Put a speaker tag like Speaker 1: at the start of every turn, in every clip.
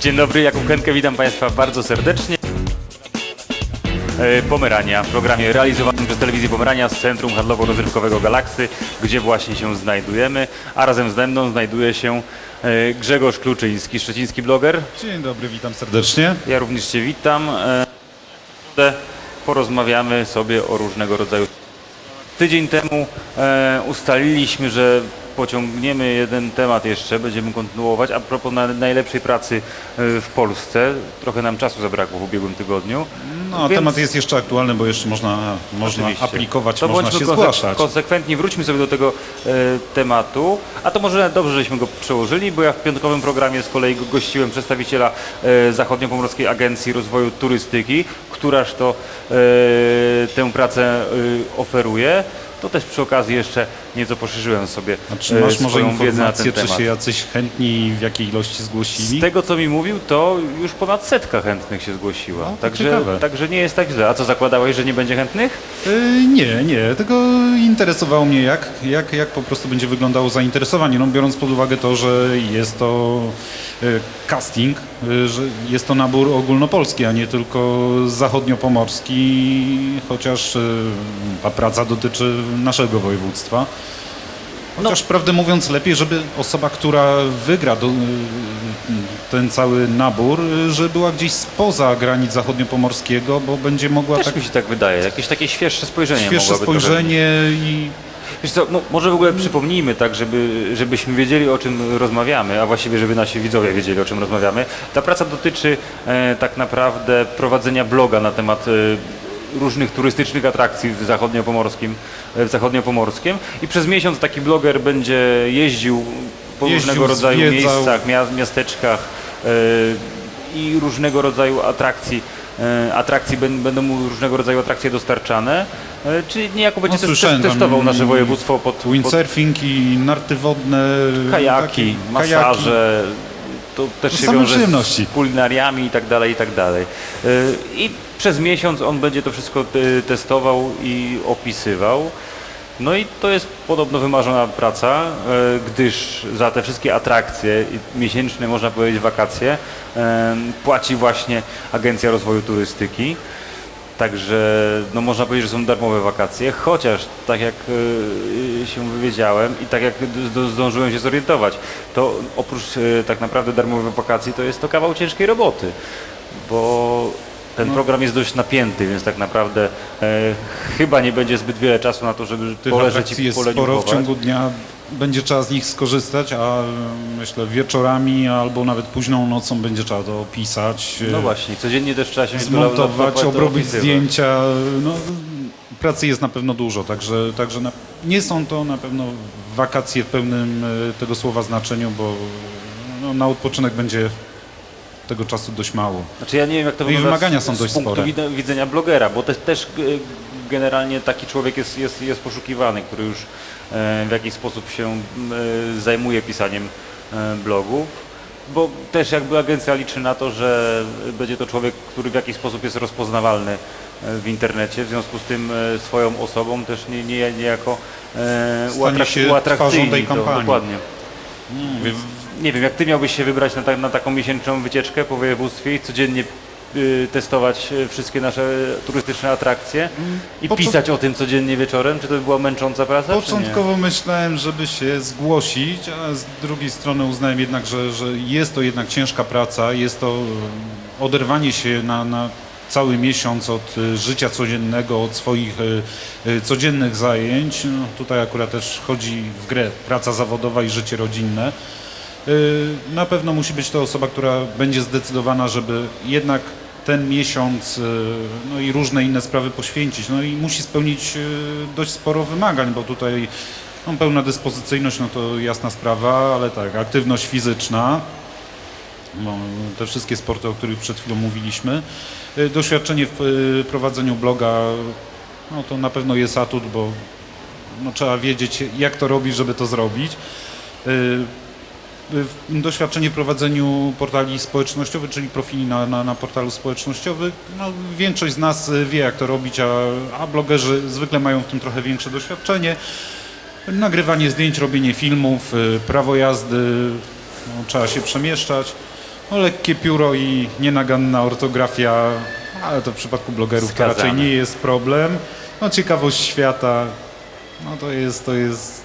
Speaker 1: Dzień dobry, Jakub Henke, witam Państwa bardzo serdecznie. E, Pomerania w programie realizowanym przez telewizję Pomerania z Centrum Handlowo-Rozrywkowego Galaksy, gdzie właśnie się znajdujemy, a razem ze mną znajduje się e, Grzegorz Kluczyński, szczeciński bloger.
Speaker 2: Dzień dobry, witam serdecznie.
Speaker 1: Ja również Cię witam. E, Porozmawiamy sobie o różnego rodzaju. Tydzień temu ustaliliśmy, że pociągniemy jeden temat jeszcze, będziemy kontynuować. A propos na, najlepszej pracy e, w Polsce, trochę nam czasu zabrakło w ubiegłym tygodniu.
Speaker 2: No,
Speaker 1: Więc-
Speaker 2: temat jest jeszcze aktualny, bo jeszcze można, można
Speaker 1: Oczywiście.
Speaker 2: aplikować,
Speaker 1: to
Speaker 2: można się zgłaszać.
Speaker 1: Konsekwentni wróćmy sobie do tego e, tematu, a to może dobrze, żeśmy go przełożyli, bo ja w piątkowym programie z kolei go- gościłem przedstawiciela e, Zachodniopomorskiej Agencji Rozwoju Turystyki, któraż to e, tę pracę e, oferuje. To też przy okazji jeszcze nieco poszerzyłem sobie
Speaker 2: A czy
Speaker 1: e,
Speaker 2: masz może
Speaker 1: na ten
Speaker 2: informację, czy się jacyś chętni w jakiej ilości zgłosili?
Speaker 1: Z tego co mi mówił, to już ponad setka chętnych się zgłosiła.
Speaker 2: No,
Speaker 1: także,
Speaker 2: ciekawe.
Speaker 1: także nie jest tak źle. A co zakładałeś, że nie będzie chętnych?
Speaker 2: Y, Nie, nie, tylko interesowało mnie jak, jak, jak po prostu będzie wyglądało zainteresowanie, no, biorąc pod uwagę to, że jest to y, casting, że jest to nabór ogólnopolski, a nie tylko zachodniopomorski, chociaż ta praca dotyczy naszego województwa. Chociaż prawdę mówiąc lepiej, żeby osoba, która wygra do, y, ten cały nabór, że była gdzieś spoza granic zachodniopomorskiego, bo będzie mogła
Speaker 1: Też
Speaker 2: tak
Speaker 1: mi się tak wydaje. Jakieś takie świeższe spojrzenie
Speaker 2: świeższe
Speaker 1: trochę-
Speaker 2: spojrzenie i
Speaker 1: Wiesz co, no, może w ogóle przypomnijmy tak, żeby, żebyśmy wiedzieli o czym rozmawiamy, a właściwie żeby nasi widzowie wiedzieli o czym rozmawiamy. Ta praca dotyczy e, tak naprawdę prowadzenia bloga na temat e, różnych turystycznych atrakcji w zachodniopomorskim, w zachodniopomorskim i przez miesiąc taki bloger będzie jeździł po
Speaker 2: Jeździł,
Speaker 1: różnego rodzaju
Speaker 2: zwiedzał.
Speaker 1: miejscach, mia- miasteczkach e, i różnego rodzaju atrakcji. e, Atrakcji bę- będą mu różnego rodzaju atrakcje dostarczane, e, czyli niejako będzie
Speaker 2: No,
Speaker 1: też, też testował nasze województwo pod, pod
Speaker 2: windsurfing i narty wodne,
Speaker 1: kajaki,
Speaker 2: takie,
Speaker 1: masaże, to też
Speaker 2: To
Speaker 1: się wiąże z kulinariami i tak dalej, i tak dalej. I przez miesiąc on będzie to wszystko testował i opisywał. No i to jest podobno wymarzona praca, y, gdyż za te wszystkie atrakcje i miesięczne, można powiedzieć, wakacje y, płaci właśnie Agencja Rozwoju Turystyki. Także no można powiedzieć, że są darmowe wakacje, chociaż tak jak y, się wywiedziałem i tak jak zdążyłem się zorientować, to oprócz tak naprawdę darmowych wakacji to jest to kawał ciężkiej roboty, bo ten
Speaker 2: No.
Speaker 1: program jest dość napięty, więc tak naprawdę e, chyba nie będzie zbyt wiele czasu na to, żeby
Speaker 2: Tych
Speaker 1: poleżeć i
Speaker 2: jest sporo, w ciągu dnia będzie trzeba z nich skorzystać, a myślę wieczorami albo nawet późną nocą będzie trzeba to opisać,
Speaker 1: No właśnie, codziennie też trzeba się
Speaker 2: zmontować, obrobić zdjęcia. No, pracy jest na pewno dużo, także, także na, nie są to na pewno wakacje w pełnym e, tego słowa znaczeniu, bo no, na odpoczynek będzie tego czasu dość mało.
Speaker 1: Znaczy ja nie wiem jak to
Speaker 2: No i wymagania
Speaker 1: z,
Speaker 2: są dość
Speaker 1: z punktu
Speaker 2: spore.
Speaker 1: wid- widzenia blogera, bo też, też e, generalnie taki człowiek jest, jest, jest poszukiwany, który już e, w jakiś sposób się e, zajmuje pisaniem blogów. Bo też jakby agencja liczy na to, że będzie to człowiek, który w jakiś sposób jest rozpoznawalny w internecie, w związku z tym swoją osobą też nie, nie, niejako uatrakcyjni
Speaker 2: tej
Speaker 1: to,
Speaker 2: kampanii.
Speaker 1: dokładnie. Więc nie wiem, jak ty miałbyś się wybrać na, ta, na taką miesięczną wycieczkę po województwie i codziennie y, testować y, wszystkie nasze turystyczne atrakcje i
Speaker 2: Począ-
Speaker 1: pisać o tym codziennie wieczorem? Czy to by była męcząca praca?
Speaker 2: Początkowo myślałem, żeby się zgłosić, a z drugiej strony uznałem jednak, że, że jest to jednak ciężka praca, jest to e, oderwanie się na, na cały miesiąc od e, życia codziennego, od swoich codziennych zajęć. No, tutaj akurat też chodzi w grę praca zawodowa i życie rodzinne. E, Na pewno musi być to osoba, która będzie zdecydowana, żeby jednak ten miesiąc e, no i różne inne sprawy poświęcić. No i musi spełnić e, dość sporo wymagań, bo tutaj no, pełna dyspozycyjność, no to jasna sprawa, ale tak, aktywność fizyczna, no, te wszystkie sporty, o których przed chwilą mówiliśmy. Doświadczenie w prowadzeniu bloga, no to na pewno jest atut, bo no, trzeba wiedzieć, jak to robić, żeby to zrobić. Doświadczenie w prowadzeniu portali społecznościowych, czyli profili na, na, na portalu społecznościowym. No, większość z nas y, wie, jak to robić, a, a blogerzy zwykle mają w tym trochę większe doświadczenie. Nagrywanie zdjęć, robienie filmów, y, prawo jazdy, no, trzeba się przemieszczać. no, lekkie pióro i nienaganna ortografia, ale to w przypadku blogerów to
Speaker 1: Skazane.
Speaker 2: raczej nie jest problem. No ciekawość świata, no to jest, to jest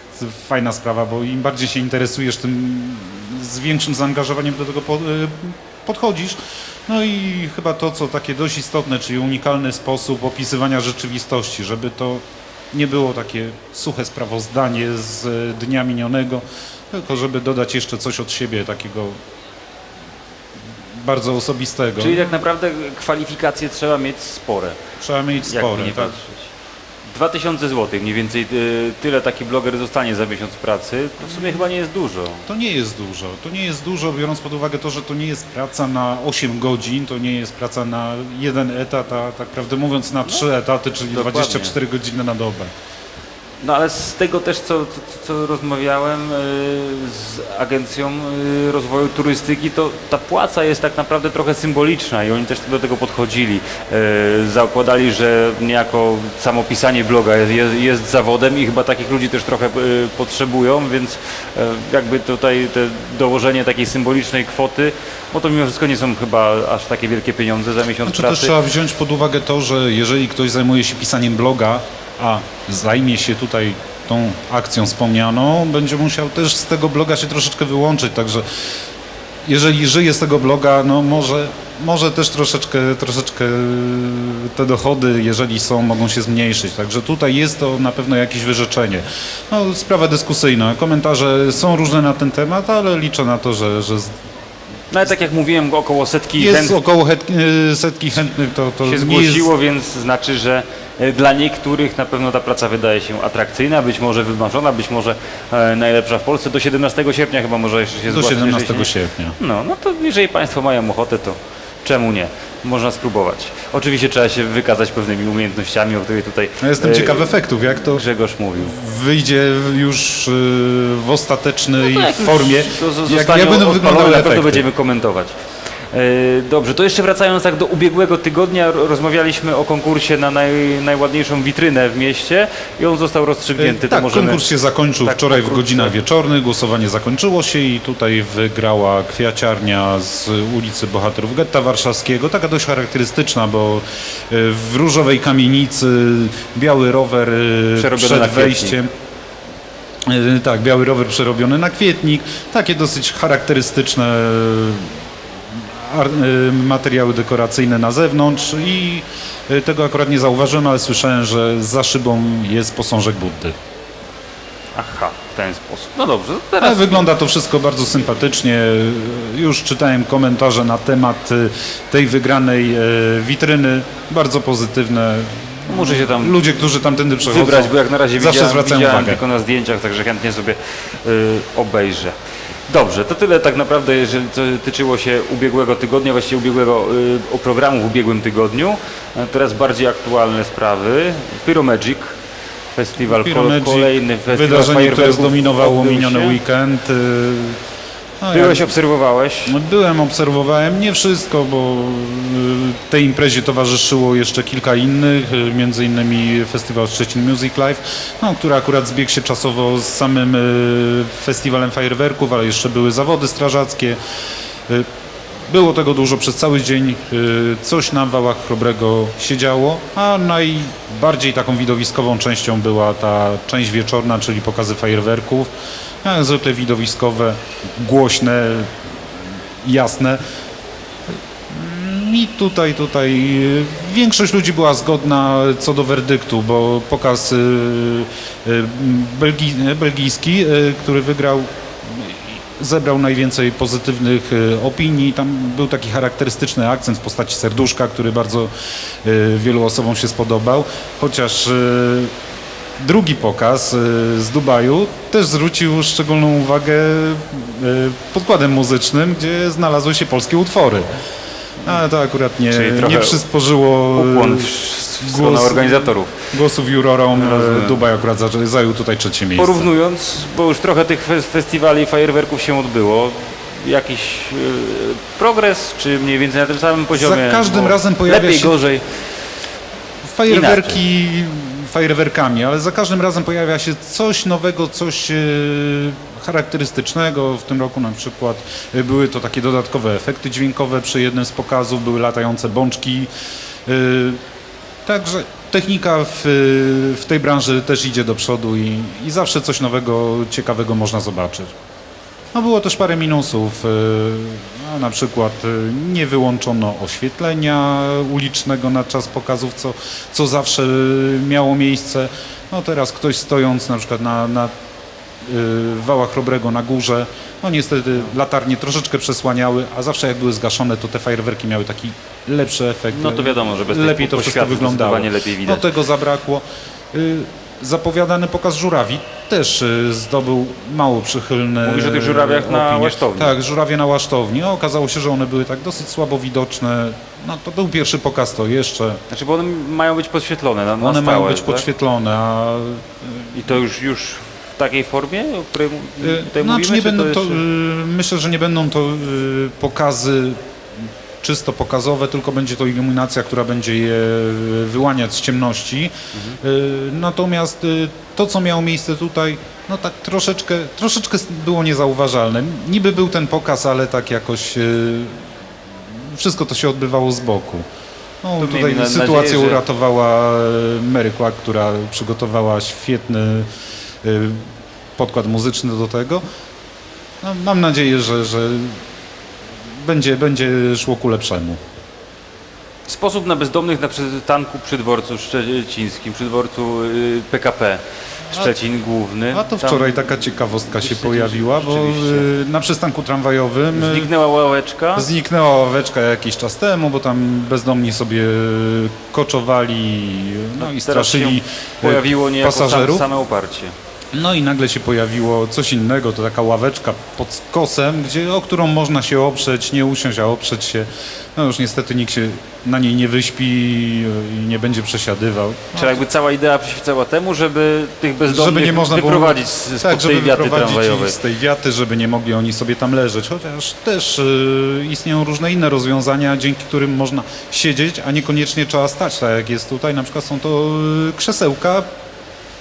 Speaker 2: fajna sprawa, bo im bardziej się interesujesz, tym z większym zaangażowaniem do tego y, podchodzisz. No i chyba to, co takie dość istotne, czyli unikalny sposób opisywania rzeczywistości, żeby to nie było takie suche sprawozdanie z dnia minionego, tylko żeby dodać jeszcze coś od siebie takiego bardzo osobistego.
Speaker 1: Czyli tak naprawdę kwalifikacje trzeba mieć spore,
Speaker 2: Trzeba mieć spore. Tak?
Speaker 1: patrzeć. 2000 zł, mniej więcej y, tyle taki bloger dostanie za miesiąc pracy, to w sumie chyba nie jest dużo.
Speaker 2: To nie jest dużo. To nie jest dużo, biorąc pod uwagę to, że to nie jest praca na 8 godzin, to nie jest praca na jeden etat, a tak prawdę mówiąc na 3 etaty, czyli
Speaker 1: dokładnie.
Speaker 2: 24 godziny na dobę.
Speaker 1: No ale z tego też, co, co, co rozmawiałem y, z Agencją y, Rozwoju Turystyki, to ta płaca jest tak naprawdę trochę symboliczna i oni też do tego podchodzili. Y, Zakładali, że niejako samo pisanie bloga jest, jest, zawodem i chyba takich ludzi też trochę potrzebują, więc jakby tutaj te dołożenie takiej symbolicznej kwoty, bo to mimo wszystko nie są chyba aż takie wielkie pieniądze za miesiąc
Speaker 2: Znaczy też
Speaker 1: pracy.
Speaker 2: trzeba wziąć pod uwagę to, że jeżeli ktoś zajmuje się pisaniem bloga, a zajmie się tutaj tą akcją wspomnianą, będzie musiał też z tego bloga się troszeczkę wyłączyć, także jeżeli żyje z tego bloga, no może, może też troszeczkę, troszeczkę te dochody, jeżeli są, mogą się zmniejszyć. Także tutaj jest to na pewno jakieś wyrzeczenie. No, sprawa dyskusyjna. Komentarze są różne na ten temat, ale liczę na to, że, że
Speaker 1: No ale tak jak mówiłem, około setki
Speaker 2: jest
Speaker 1: chętnych
Speaker 2: około het, y, setki chętnych, to, to
Speaker 1: się zgłosiło,
Speaker 2: jest...
Speaker 1: więc znaczy, że dla niektórych na pewno ta praca wydaje się atrakcyjna, być może wymarzona, być może e, najlepsza w Polsce. Do 17 sierpnia chyba może jeszcze się
Speaker 2: Do
Speaker 1: zgłaszać.
Speaker 2: 17
Speaker 1: jeżeli się
Speaker 2: sierpnia.
Speaker 1: No, no to jeżeli Państwo mają ochotę, to czemu nie? Można spróbować. Oczywiście trzeba się wykazać pewnymi umiejętnościami, o których tutaj
Speaker 2: Ja jestem
Speaker 1: e,
Speaker 2: ciekaw efektów, jak to
Speaker 1: Grzegorz mówił.
Speaker 2: wyjdzie już y, w ostatecznej
Speaker 1: No to już
Speaker 2: formie.
Speaker 1: To
Speaker 2: Jak, jak będą wyglądały
Speaker 1: na pewno
Speaker 2: efekty.
Speaker 1: będziemy komentować. E, Dobrze, to jeszcze wracając tak do ubiegłego tygodnia, ro- rozmawialiśmy o konkursie na naj, najładniejszą witrynę w mieście i on został rozstrzygnięty. to
Speaker 2: Tak,
Speaker 1: możemy...
Speaker 2: konkurs się zakończył
Speaker 1: tak
Speaker 2: wczoraj w
Speaker 1: pokrótce.
Speaker 2: godzinach wieczornych, głosowanie zakończyło się i tutaj wygrała kwiaciarnia z ulicy Bohaterów Getta Warszawskiego, taka dość charakterystyczna, bo y, w różowej kamienicy biały rower
Speaker 1: Przerobiony
Speaker 2: przed wejściem. Tak, biały rower przerobiony na kwietnik, takie dosyć charakterystyczne ar- materiały dekoracyjne na zewnątrz i y, tego akurat nie zauważyłem, ale słyszałem, że za szybą jest posążek Buddy.
Speaker 1: Aha, w ten sposób. No dobrze, to
Speaker 2: Ale
Speaker 1: teraz
Speaker 2: wygląda to wszystko bardzo sympatycznie. Już czytałem komentarze na temat y, tej wygranej y, witryny, bardzo pozytywne.
Speaker 1: muszę się tam
Speaker 2: Ludzie, którzy tamtędy przechodzą,
Speaker 1: wybrać, bo jak na razie
Speaker 2: zawsze
Speaker 1: widziałem,
Speaker 2: zwracają
Speaker 1: widziałem
Speaker 2: uwagę.
Speaker 1: tylko na zdjęciach, także chętnie sobie y, obejrzę. Dobrze, to tyle tak naprawdę, jeżeli to tyczyło się ubiegłego tygodnia, właściwie ubiegłego y, programu w ubiegłym tygodniu. A teraz bardziej aktualne sprawy. Pyromagic Festiwal,
Speaker 2: Pyromagic,
Speaker 1: kolejny festiwal
Speaker 2: wydarzenie, które zdominowało miniony weekend. y, no,
Speaker 1: Byłeś, obserwowałeś.
Speaker 2: Byłem, obserwowałem nie wszystko, bo y, tej imprezie towarzyszyło jeszcze kilka innych, y, między innymi festiwal Szczecin Music Live, no, który akurat zbiegł się czasowo z samym y, festiwalem fajerwerków, ale jeszcze były zawody strażackie. Było tego dużo przez cały dzień, coś na wałach Chrobrego się działo, a najbardziej taką widowiskową częścią była ta część wieczorna, czyli pokazy fajerwerków. Zwykle widowiskowe, głośne, jasne. I tutaj, tutaj większość ludzi była zgodna co do werdyktu, bo pokaz y, y, belgi, belgijski, y, który wygrał, zebrał najwięcej pozytywnych opinii. Tam był taki charakterystyczny akcent w postaci serduszka, który bardzo wielu osobom się spodobał. Chociaż drugi pokaz y, z Dubaju też zwrócił szczególną uwagę y, podkładem muzycznym, gdzie znalazły się polskie utwory. Ale to akurat nie, nie przysporzyło y, głos-
Speaker 1: organizatorów.
Speaker 2: głosów jurorom. Y, Dubaj akurat za- zajął tutaj trzecie miejsce.
Speaker 1: Porównując, bo już trochę tych fes- festiwali i fajerwerków się odbyło, jakiś e, progres, czy mniej więcej na tym samym poziomie?
Speaker 2: każdym
Speaker 1: Bo
Speaker 2: razem pojawia
Speaker 1: Lepiej,
Speaker 2: się-
Speaker 1: gorzej.
Speaker 2: Fajerwerki, fajerwerkami, ale za każdym razem pojawia się coś nowego, coś e, charakterystycznego. W tym roku na przykład e, były to takie dodatkowe efekty dźwiękowe przy jednym z pokazów, były latające bączki. e, Także technika w, w tej branży też idzie do przodu i, i zawsze coś nowego, ciekawego można zobaczyć. No było też parę minusów, na przykład y, nie wyłączono oświetlenia ulicznego na czas pokazów, co, co zawsze y, miało miejsce. No teraz ktoś stojąc na przykład na, na y, wałach Chrobrego na górze, no niestety latarnie troszeczkę przesłaniały, a zawsze jak były zgaszone, to te fajerwerki miały taki lepszy efekt.
Speaker 1: No to wiadomo, że bez
Speaker 2: lepiej to wszystko wyglądało.
Speaker 1: lepiej widać.
Speaker 2: No tego zabrakło. Y, Zapowiadany pokaz żurawi też y, zdobył mało przychylne
Speaker 1: Mówisz o tych żurawiach na
Speaker 2: opinie.
Speaker 1: Łasztowni.
Speaker 2: Tak, żurawie na Łasztowni. A Okazało się, że one były tak dosyć słabo widoczne. No to był pierwszy pokaz, to jeszcze.
Speaker 1: Znaczy, bo one mają być podświetlone na, na
Speaker 2: One
Speaker 1: stałe,
Speaker 2: mają być
Speaker 1: tak?
Speaker 2: podświetlone, a
Speaker 1: I to już, już w takiej formie, o której
Speaker 2: y,
Speaker 1: tutaj
Speaker 2: znaczy
Speaker 1: mówimy?
Speaker 2: nie będą to,
Speaker 1: jeszcze-
Speaker 2: y, myślę, że nie będą to y, pokazy czysto pokazowe, tylko będzie to iluminacja, która będzie je y, wyłaniać z ciemności. Y, Natomiast y, to, co miało miejsce tutaj, no tak troszeczkę, troszeczkę było niezauważalne. Niby był ten pokaz, ale tak jakoś wszystko to się odbywało z boku. No, tutaj
Speaker 1: na-
Speaker 2: sytuację
Speaker 1: nadzieję, że-
Speaker 2: uratowała Mary Quack, która przygotowała świetny podkład muzyczny do tego. No, mam nadzieję, że, że będzie, będzie szło ku lepszemu.
Speaker 1: Sposób na bezdomnych na przystanku przy dworcu szczecińskim, przy dworcu y, PKP Szczecin Główny.
Speaker 2: A to
Speaker 1: Tam
Speaker 2: wczoraj taka ciekawostka się pojawiła, bo y, na przystanku tramwajowym y,
Speaker 1: Zniknęła ławeczka.
Speaker 2: zniknęła ławeczka jakiś czas temu, bo tam bezdomni sobie koczowali no i
Speaker 1: Teraz
Speaker 2: straszyli
Speaker 1: pojawiło
Speaker 2: y, pasażerów.
Speaker 1: same oparcie.
Speaker 2: No i nagle się pojawiło coś innego, to taka ławeczka pod skosem, gdzie, o którą można się oprzeć, nie usiąść, a oprzeć się. No już niestety nikt się na niej nie wyśpi y, i nie będzie przesiadywał.
Speaker 1: Czyli jakby cała idea przyświecała temu, żeby tych bezdomnych
Speaker 2: żeby nie można było
Speaker 1: wyprowadzić z,
Speaker 2: tak,
Speaker 1: tej wiaty tramwajowej.
Speaker 2: z tej wiaty, żeby nie mogli oni sobie tam leżeć. Chociaż też y, istnieją różne inne rozwiązania, dzięki którym można siedzieć, a niekoniecznie trzeba stać, tak jak jest tutaj. Na przykład są to y, krzesełka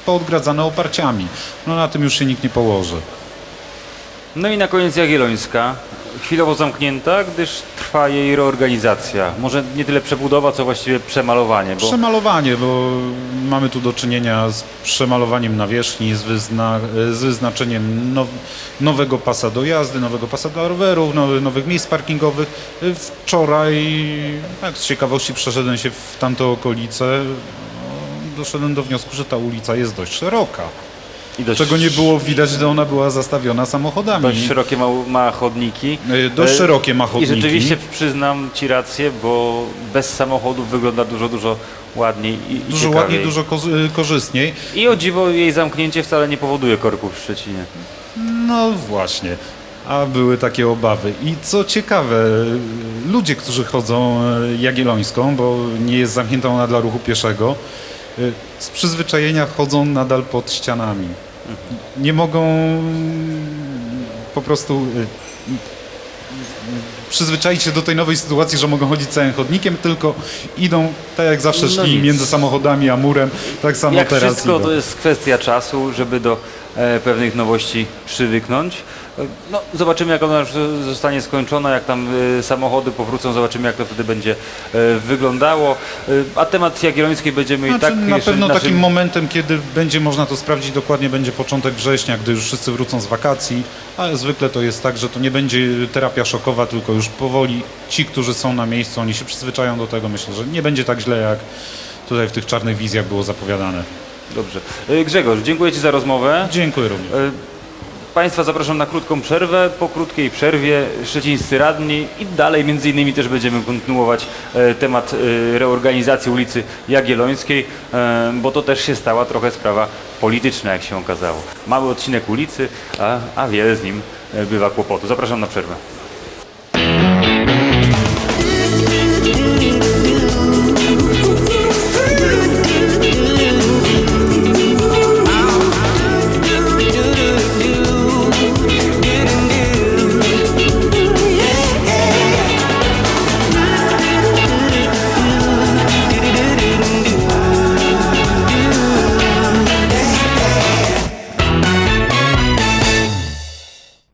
Speaker 2: poodgradzane oparciami. No na tym już się nikt nie położy.
Speaker 1: No i na koniec Jagiellońska, chwilowo zamknięta, gdyż trwa jej reorganizacja. Może nie tyle przebudowa, co właściwie przemalowanie, bo
Speaker 2: Przemalowanie, bo mamy tu do czynienia z przemalowaniem nawierzchni, z, wyzna, z wyznaczeniem now, nowego pasa do jazdy, nowego pasa dla rowerów, nowy, nowych miejsc parkingowych. Wczoraj, tak z ciekawości przeszedłem się w tamte okolice, doszedłem do wniosku, że ta ulica jest dość szeroka.
Speaker 1: i dość,
Speaker 2: Czego nie było widać, gdy ona była zastawiona samochodami.
Speaker 1: dość szerokie ma, ma chodniki.
Speaker 2: Y, Dość
Speaker 1: E,
Speaker 2: szerokie ma
Speaker 1: I
Speaker 2: chodniki.
Speaker 1: rzeczywiście przyznam Ci rację, bo bez samochodów wygląda dużo, dużo ładniej i, i
Speaker 2: Dużo
Speaker 1: ciekawiej.
Speaker 2: ładniej, dużo koz- korzystniej.
Speaker 1: I o dziwo jej zamknięcie wcale nie powoduje korków w Szczecinie.
Speaker 2: No właśnie, a były takie obawy. I co ciekawe, ludzie, którzy chodzą e, Jagiellońską, bo nie jest zamknięta ona dla ruchu pieszego, e, z przyzwyczajenia chodzą nadal pod ścianami. Nie mogą po prostu e, przyzwyczaić się do tej nowej sytuacji, że mogą chodzić całym chodnikiem, tylko idą tak jak zawsze
Speaker 1: No
Speaker 2: szli
Speaker 1: nic.
Speaker 2: między samochodami a murem, tak samo
Speaker 1: Jak
Speaker 2: teraz
Speaker 1: wszystko,
Speaker 2: idą.
Speaker 1: to jest kwestia czasu, żeby do e, pewnych nowości przywyknąć. No, zobaczymy, jak ona już zostanie skończona, jak tam e, samochody powrócą, zobaczymy, jak to wtedy będzie e, wyglądało. E, a temat Jagiellońskiej będziemy i
Speaker 2: Znaczy,
Speaker 1: tak
Speaker 2: na pewno
Speaker 1: naszym-
Speaker 2: takim momentem, kiedy będzie można to sprawdzić dokładnie, będzie początek września, gdy już wszyscy wrócą z wakacji, ale zwykle to jest tak, że to nie będzie terapia szokowa, tylko już powoli ci, którzy są na miejscu, oni się przyzwyczają do tego. Myślę, że nie będzie tak źle, jak tutaj w tych czarnych wizjach było zapowiadane.
Speaker 1: Dobrze. Grzegorz, dziękuję Ci za rozmowę.
Speaker 2: Dziękuję również.
Speaker 1: Państwa zapraszam na krótką przerwę. Po krótkiej przerwie szczecińscy radni i dalej między innymi też będziemy kontynuować e, temat e, reorganizacji ulicy Jagiellońskiej, e, bo to też się stała trochę sprawa polityczna, jak się okazało. Mały odcinek ulicy, a, wiele z nim bywa kłopotu. Zapraszam na przerwę.